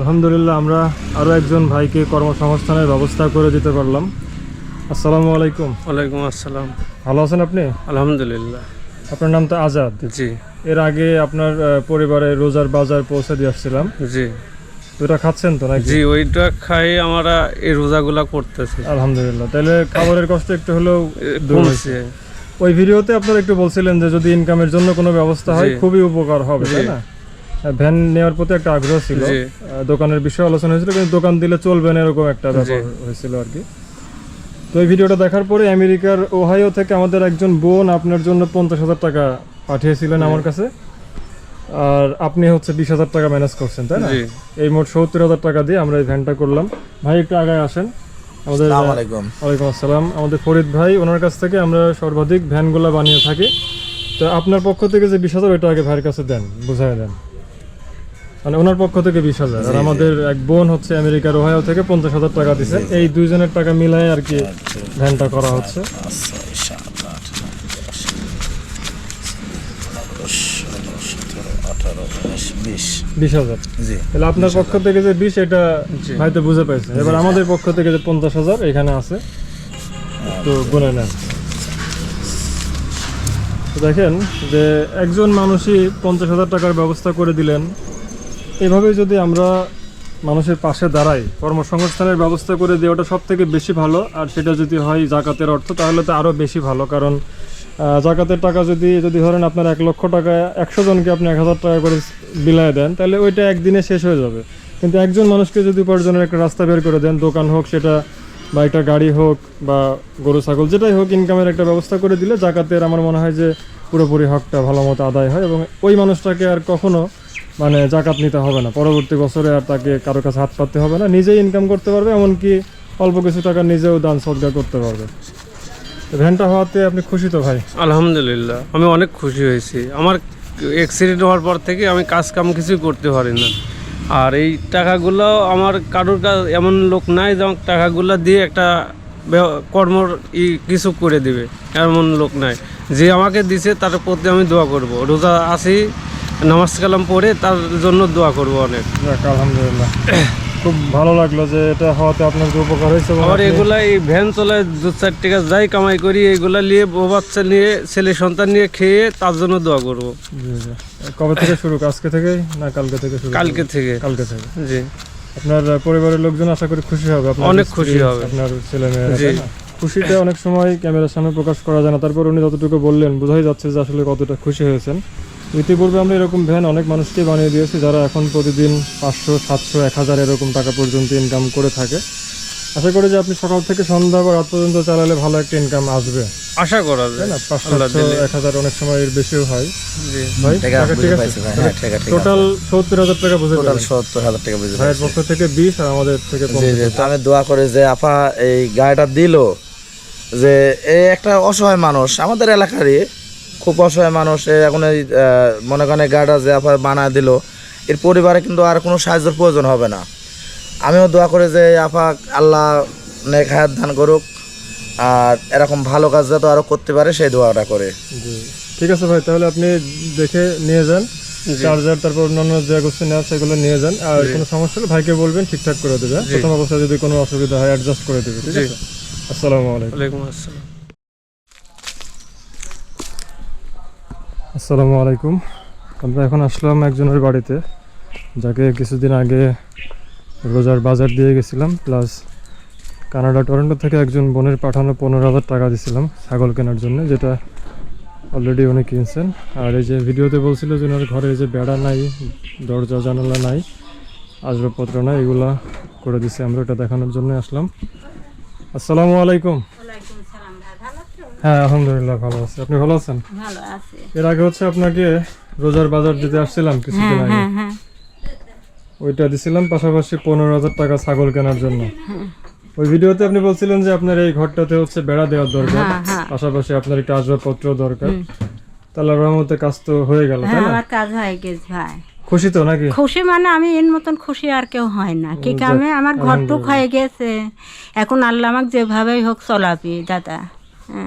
আলহামদুলিল্লাহ আমরা আরও একজন ভাইকে কর্মসংস্থানের ব্যবস্থা করে দিতে পারলাম। আসসালামু আলাইকুম। ওয়ালাইকুম আসসালাম। ভালো আছেন আপনি? আলহামদুলিল্লাহ। আপনার নাম তো আজাদ। জি। এর আগে আপনার পরিবারে রোজার বাজার পৌঁছে দিয়ে আসছিলাম। জি। ওটা খাচ্ছেন তো নাকি? জি ওইটা খাই আমরা এই রোজাগুলা করতেছি। আলহামদুলিল্লাহ। তাহলে খাবারের কষ্ট একটু হলেও দূর কমছে। ওই ভিডিওতে আপনারা একটু বলছিলেন যে যদি ইনকামের জন্য কোনো ব্যবস্থা হয় খুবই উপকার হবে তাই না? ভ্যান নেওয়ার প্রতি একটা আগ্রহ ছিল। দোকানের বিষয়ে আলোচনা হয়েছিল কিন্তু দোকান দিলে চলবে না এরকম একটা ব্যাপার হয়েছিল আর কি। তো এই ভিডিওটা দেখার পরে আমেরিকার ওহাইও থেকে আমাদের একজন বোন আপনার জন্য পঞ্চাশ হাজার টাকা পাঠিয়েছিলেন আমার কাছে। আর আপনি হচ্ছে বিশ হাজার টাকা ম্যানেজ করছেন তাই না? এই মোট সত্তর হাজার টাকা দিয়ে আমরা এই ভ্যানটা করলাম। ভাই একটু আগায় আসেন। আমাদের ওয়ালাইকুম আসসালাম। আমাদের ফরিদ ভাই ওনার কাছ থেকে আমরা সর্বাধিক ভ্যানগুলো বানিয়ে থাকি। তো আপনার পক্ষ থেকে যে বিশ হাজার ওইটা আগে ভাইয়ের কাছে দেন বুঝাই দেন। মানে ওনার পক্ষ থেকে বিশ হাজার। আর আমাদের এক বোন হচ্ছে আমেরিকার ওহাইও থেকে পঞ্চাশ হাজার টাকা দিছে। এই দুইজনের টাকা মিলাই আর কি ভ্যানটা করা হচ্ছে। আচ্ছা বিশ হাজার। তাহলে আপনার পক্ষ থেকে যে বিশ এটা ভাই তো বুঝে পাইছে। এবার আমাদের পক্ষ থেকে যে পঞ্চাশ হাজার এখানে আছে। তো গুনে নেন। তো দেখেন যে একজন মানুষই পঞ্চাশ হাজার টাকার ব্যবস্থা করে দিলেন। এভাবে যদি আমরা মানুষের পাশে দাঁড়াই, কর্মসংস্থানের ব্যবস্থা করে দিয়ে ওটা সব থেকে বেশি ভালো, আর সেটা যদি হয় জাকাতের অর্থ, তাহলে তো আরও বেশি ভালো। কারণ জাকাতের টাকা যদি যদি ধরেন আপনার এক লক্ষ টাকা, একশো জনকে আপনি এক হাজার টাকা করে বিলায় দেন, তাহলে ওইটা একদিনে শেষ হয়ে যাবে। কিন্তু একজন মানুষকে যদি উপার্জনের একটা রাস্তা বের করে দেন, দোকান হোক সেটা, বা একটা গাড়ি হোক, বা গরু, ছাগল, যেটাই হোক ইনকামের একটা ব্যবস্থা করে দিলে জাকাতের আমার মনে হয় যে পুরোপুরি হকটা ভালো মতো আদায় হয় এবং ওই মানুষটাকে আর কখনো মানে জাকাত নিতে হবে না। পরবর্তী বছরে আর তাকে কারও কাছে হাত পাততে হবে না। নিজেই ইনকাম করতে পারবে, এমনকি অল্প কিছু টাকা নিজেও দান সদ্গা করতে পারবে। ভ্যানটা হওয়াতে আপনি খুশি তো ভাই? আলহামদুলিল্লাহ, আমি অনেক খুশি হয়েছি। আমার অ্যাক্সিডেন্ট হওয়ার পর থেকে আমি কাজ কাম কিছুই করতে পারি না। আর এই টাকাগুলো আমার কারোর কাছ এমন লোক নাই যে আমার টাকাগুলো দিয়ে একটা ই কিছু করে দিবে। এমন লোক নাই। যে আমাকে দিছে, তার প্রতি আমি দোয়া করব। রোজা আসি নামাজ কালাম পড়ে তার জন্য দোয়া করব অনেক। আলহামদুলিল্লাহ। খুব ভালো লাগল যে এটা হওয়াতে আপনার যে উপকার হয়েছে আপনি- এগুলা এই ভ্যান চলে দু চার টাকা যাই কামাই করি এগুলা নিয়ে বউ বাচ্চা নিয়ে ছেলে সন্তান নিয়ে খেয়ে তার জন্য দোয়া করব। কবে থেকে শুরু? আজকে থেকে না কালকে থেকে শুরু? কালকে থেকে। কালকে থেকে। জি। আপনার পরিবারের লোকজন আশা করি খুশি হবে। অনেক খুশি হবে। আপনার ছেলে মেয়েরা খুশিটা অনেক সময় ক্যামেরার সামনে প্রকাশ করা যায় না। তারপর উনি যতটুকু বললেন বোঝাই যাচ্ছে যে আসলে কতটা খুশি হয়েছেন। ইতিপূর্বে আমরা এরকম ভ্যান অনেক মানুষকে বানিয়ে দিয়েছি যারা এখন প্রতিদিন পাঁচশো সাতশো এক হাজার এরকম টাকা পর্যন্ত ইনকাম করে থাকে। আশা করি যে আপনি সকাল থেকে সন্ধ্যা বা রাত পর্যন্ত চালালে ভালো একটা ইনকাম আসবে। আশা করা যায়। না? পাঁচশো সাতশো এক হাজার অনেক সময় এর বেশিও হয়। ভাই ঠিক আছে? ভাই হ্যাঁ টোটাল সত্তর হাজার টাকা বুঝে টোটাল সত্তর হাজার টাকা বুঝে ভাইয়ের পক্ষ থেকে বিশ আর আমাদের থেকে আমি দোয়া করি যে আপা এই গাড়িটা দিল যে এই একটা অসহায় মানুষ আমাদের এলাকারই খুব অসহায় মানুষ এখন এই মনে করেন গাড়িটা যে আপা বানায় দিল এর পরিবারে কিন্তু আর কোনো সাহায্যের প্রয়োজন হবে না। আমিও দোয়া করি যে আপা আল্লাহ নেক হায়াত দান করুক আর এরকম ভালো কাজ যাতে আরও করতে পারে সেই দোয়াটা করে। ঠিক আছে ভাই তাহলে আপনি দেখে নিয়ে যান চার্জার তারপর অন্যান্য যে গোষ্ঠী নেওয়ার সেগুলো নিয়ে যান আর কোনো সমস্যা হলে ভাইকে বলবেন ঠিকঠাক করে দেবে? প্রথম অবস্থায় যদি কোনো অসুবিধা হয় অ্যাডজাস্ট করে দেবে ঠিক আছে? আসসালামু আলাইকুম। আসসালাম। আসসালামু আলাইকুম। আমরা এখন আসলাম একজনের বাড়িতে, যাকে কিছুদিন আগে রোজার বাজার দিয়ে গেছিলাম, প্লাস কানাডা টরন্টো থেকে একজন বোনের পাঠানো পনেরো হাজার টাকা দিয়েছিলাম ছাগল কেনার জন্য, যেটা অলরেডি উনি কিনছেন। আর এই যে ভিডিওতে বলছিল যে ওনার ঘরে যে বেড়া নাই, দরজা, জানালা নাই, আসবাবপত্র নাই, এগুলা করে দিছে। আমরা ওটা দেখানোর জন্য আসলাম। আসসালামু আলাইকুম ওয়ালাইকুম সালাম ভাই ভালো আছো হ্যাঁ আলহামদুলিল্লাহ ভালো আছি। আপনি ভালো আছেন? ভালো আছে। এর আগে হচ্ছে আপনাকে রোজার বাজার দিতে আসছিলাম কিছুদিন হ্যাঁ আগে। হ্যাঁ হ্যাঁ। ওইটা দিছিলাম পাশাপাশি পনেরো হাজার টাকা ছাগল কেনার জন্য। ওই ভিডিওতে আপনি বলছিলেন যে আপনার এই ঘরটাতে হচ্ছে বেড়া দেওয়ার দরকার। পাশাপাশি আপনার একটা আসবাবপত্র দরকার। তাহলে রহমতে কাজ তো হয়ে গেল তাই না? আমার কাজ হয়ে গেছে ভাই। খুশি তো নাকি? খুশি মানে আমি এর মতন খুশি আর কেউ হয় না। কি কামে আমার ঘরটুক হয়ে গেছে। এখন আল্লাহ আমাকে যেভাবেই হোক চলাবি দাদা।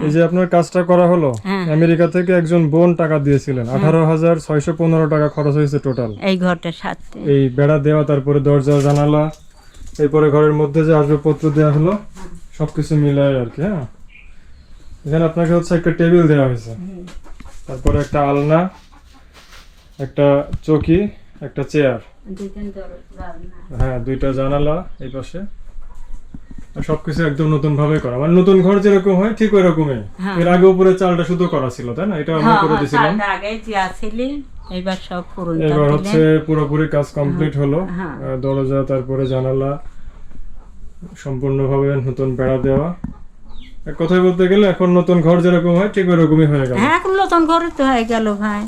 এই যে আপনার কাজটা করা হলো হ্যাঁ। আমেরিকা থেকে একজন বোন টাকা দিয়েছিলেন। আঠারো হাজার ছয়শো পনেরো টাকা খরচ হয়েছে টোটাল এই ঘরটার সাথে এই বেড়া দেওয়া তারপরে দরজা জানালা এরপরে ঘরের মধ্যে যে আসবাবপত্র দেওয়া হলো সবকিছু মিলায় আর কি হ্যাঁ। এখানে আপনাকে হচ্ছে একটা টেবিল দেওয়া হয়েছে। তারপরে একটা আলনা একটা চৌকি একটা চেয়ার। হ্যাঁ দুইটা জানালা এই পাশে। সবকিছু একদম নতুন ভাবে করা। মানে নতুন ঘর যেরকম হয় ঠিক ওই রকমই হ্যাঁ। এর আগে উপরে চালটা শুধু করা ছিল তাই না? এটা আমরা করে দিয়েছিলাম। আগে যে আসিলি এইবার সব পূরণ এবার হচ্ছে পুরোপুরি কাজ কমপ্লিট হলো। হ্যাঁ। দরজা তারপরে জানালা সম্পূর্ণভাবে নতুন বেড়া দেওয়া। এক কথায় বলতে গেলে এখন নতুন ঘর যেরকম হয় ঠিক ওরকমই হয়ে গেল। হ্যাঁ এখন নতুন ঘরে তো হয়ে গেল ভাই।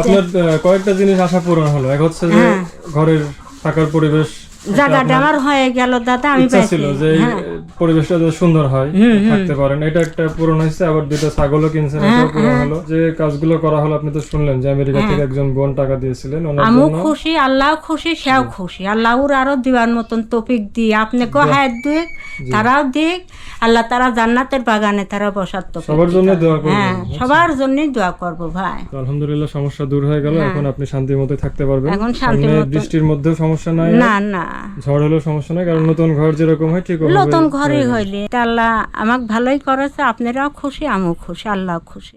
আপনার কয়েকটা জিনিস আশা পূরণ হলো। এক হচ্ছে যে হ্যাঁ। ঘরের থাকার পরিবেশ জায়গাটা আমার হয়ে গেল দাদা আমি ছিল যে হ্যাঁ। পরিবেশটা যাতে সুন্দর হয় থাকতে পারেন। এটা একটা পূরণ হয়েছে আবার দুটো ছাগলও কিনছেন হ্যাঁ, এটাও পূরণ হলো। যে কাজগুলো করা হলো আপনি তো শুনলেন যে আমেরিকা থেকে একজন বোন টাকা দিয়েছিলেন জন্য। খুশি আল্লাহ খুশি সেও খুশি। আল্লাহর আরও দিবার মতন তপিক দিয়ে আপনাকেও হায়াত দিক তারাও দিক। আল্লাহ তারা জান্নাতের বাগানে তারা বসার তো সবার জন্য দোয়া করবেন। হ্যাঁ সবার জন্যই দোয়া করব ভাই। আলহামদুলিল্লাহ সমস্যা দূর হয়ে গেল এখন আপনি শান্তির মতো থাকতে পারবেন। হ্যাঁ। এখন শান্তির মতো- বৃষ্টির মধ্যেও সমস্যা নাই। না না। ঝড় হলো সমস্যা নাই কারণ নতুন ঘর যেরকম হয় ঠিক নতুন ঘরই হইলে। তা আল্লাহ আমাকে ভালোই করেছে আপনারাও খুশি আমিও খুশি আল্লাহ খুশি।